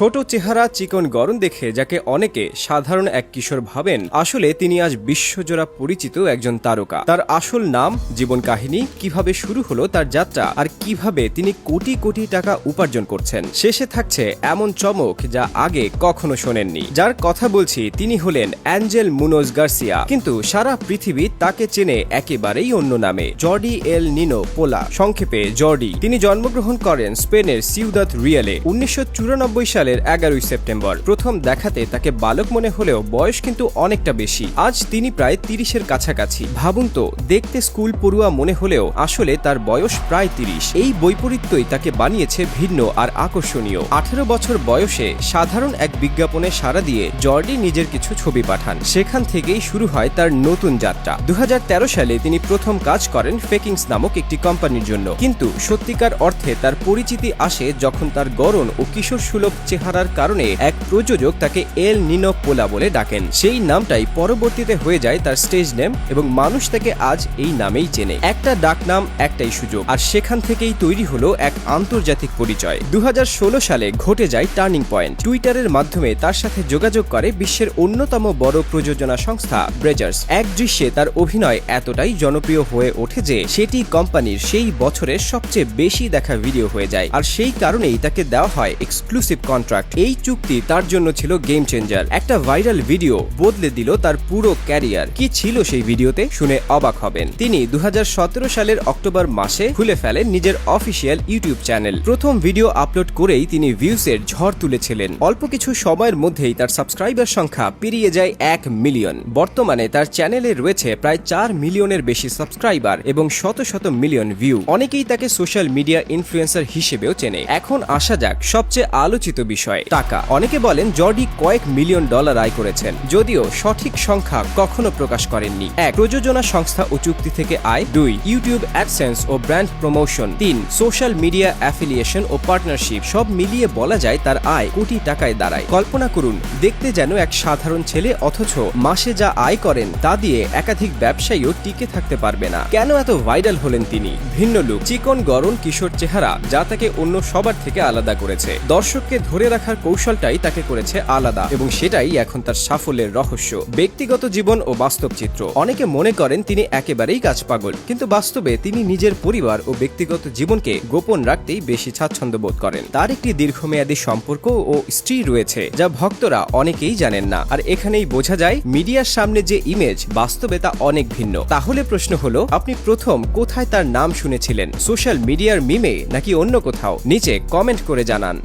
ছোট চেহারা চিকন গরম দেখে যাকে অনেকে সাধারণ এক কিশোর ভাবেন, আসলে তিনি আজ বিশ্বজোড়া পরিচিত একজন তারকা। তার আসল নাম, জীবন কাহিনী, কীভাবে শুরু হলো তার যাত্রা, আর কীভাবে তিনি কোটি কোটি টাকা উপার্জন করছেন। শেষে থাকছে এমন চমক যা আগে কখনো শোনেননি। যার কথা বলছি, তিনি হলেন অ্যাঞ্জেল মুনোজ গার্সিয়া। কিন্তু সারা পৃথিবী তাকে চেনে একেবারেই অন্য নামে, জর্ডি এল নিনো পোলা। সংক্ষেপে, জর্ডি। তিনি জন্মগ্রহণ করেন স্পেনের সিউদাত রিয়েলে। উনিশশো সালের এগারোই সেপ্টেম্বর। প্রথম দেখাতে তাকে বালক মনে হলেও বয়স কিন্তু অনেকটা বেশি। আজ তিনি প্রায় তিরিশের কাছাকাছি। ভাবুন তো, দেখতে স্কুল পড়ুয়া মনে হলেও আসলে তার বয়স প্রায় তিরিশ। এই বৈপরীত্যই তাকে বানিয়েছে ভিন্ন আর আকর্ষণীয়। আঠেরো বছর বয়সে সাধারণ এক বিজ্ঞাপনে সাড়া দিয়ে জর্ডি নিজের কিছু ছবি পাঠান। সেখান থেকেই শুরু হয় তার নতুন যাত্রা। দু হাজার তেরো সালে তিনি প্রথম কাজ করেন ফেকিংস নামক একটি কোম্পানির জন্য। কিন্তু সত্যিকার অর্থে তার পরিচিতি আসে যখন তার গরণ ও কিশোর সুলভ চেহারার কারণে এক প্রযোজক তাকে এল নিনো পোলা বলে ডাকেন। সেই নামটাই পরবর্তীতে হয়ে যায় তার স্টেজ নেম এবং মানুষ তাকে আজ এই নামেই চেনে। একটা ডাকনাম, একটাই সুযোগ। আর সেখান থেকেই তৈরি হলো এক আন্তর্জাতিক পরিচয়। দু সালে ঘটে যায় টার্নিং পয়েন্ট। টুইটারের মাধ্যমে তার সাথে যোগাযোগ করে বিশ্বের অন্যতম বড় প্রযোজনা সংস্থা ব্রেজার্স। এক দৃশ্যে তার অভিনয় এতটাই জনপ্রিয় হয়ে ওঠে যে সেটি কোম্পানির সেই বছরের সবচেয়ে বেশি দেখা ভিডিও হয়ে যায়। আর সেই কারণেই তাকে দেওয়া হয় এক্সক্লুসিভ কন্ট্রাক্ট এই চুক্তি তার জন্য ছিল গেম চেঞ্জার একটা ভাইরাল ভিডিও বদলে দিল তার পুরো ক্যারিয়ার কি ছিল সেই ভিডিওতে শুনে অবাক হবেন। তিনি দু সালের অক্টোবর মাসে খুলে ফেলেন নিজের অফিসিয়াল ইউটিউব চ্যানেল প্রথম ভিডিও আপলোড করেই তিনি ভিউসের ঝড় তুলেছিলেন। অল্প কিছু সময়ের মধ্যেই তার সাবস্ক্রাইবার সংখ্যা পেরিয়ে যায় এক মিলিয়ন বর্তমানে তার চ্যানেলে রয়েছে প্রায় চার মিলিয়নের বেশি সাবস্ক্রাইবার এবং শত শত মিলিয়ন ভিউ অনেকেই তাকে সোশ্যাল মিডিয়া ইনফ্লুয়েন্সার হিসেবেও চেনে। এখন আসা যাক সবচেয়ে আলোচিত বিষয়। টাকা। অনেকে বলেন জর্ডি কয়েক মিলিয়ন ডলার আয় করেছেন। যদিও সঠিক সংখ্যা কখনো প্রকাশ করেননি। এক, প্রযোজনা সংস্থা ও চুক্তি থেকে আয়। দুই, ইউটিউব অ্যাডসেন্স ও ব্র্যান্ড প্রমোশন। তিন, সোশ্যাল মিডিয়া অ্যাফিলিয়েশন ও পার্টনারশিপ। সব মিলিয়ে বলা যায় তার আয় কোটি টাকায় দাঁড়ায়। কল্পনা করুন, দেখতে যেন এক সাধারণ ছেলে অথচ মাসে যা আয় করেন তা দিয়ে একাধিক ব্যবসায়ীও টিকে থাকতে পারবে না। কেন এত ভাইরাল হলেন তিনি? ভিন্ন লুক। চিকন গরম কিশোর চেহারা যা তাকে অন্য সবার থেকে আলাদা করেছে। দর্শককে ধরে রাখার কৌশলটাই তাকে করেছে আলাদা এবং সেটাই এখন তার সাফল্যের রহস্য। ব্যক্তিগত জীবন ও বাস্তব চিত্র। অনেকে মনে করেন তিনি একেবারেই কাজ পাগল কিন্তু বাস্তবে তিনি নিজের পরিবার ও ব্যক্তিগত জীবনকে গোপন রাখতেই বেশি স্বাচ্ছন্দ্য বোধ করেন। তার একটি দীর্ঘমেয়াদী সম্পর্ক ও স্ত্রী রয়েছে, যা ভক্তরা অনেকেই জানেন না। আর এখানেই বোঝা যায়, মিডিয়ার সামনে যে ইমেজ বাস্তবে তা অনেক ভিন্ন। তাহলে প্রশ্ন হলো, আপনি প্রথম কোথায় তার নাম শুনেছিলেন? সোশ্যাল মিডিয়ার মিমে নাকি অন্য কোথাও? নিচে কমেন্ট করে জানান।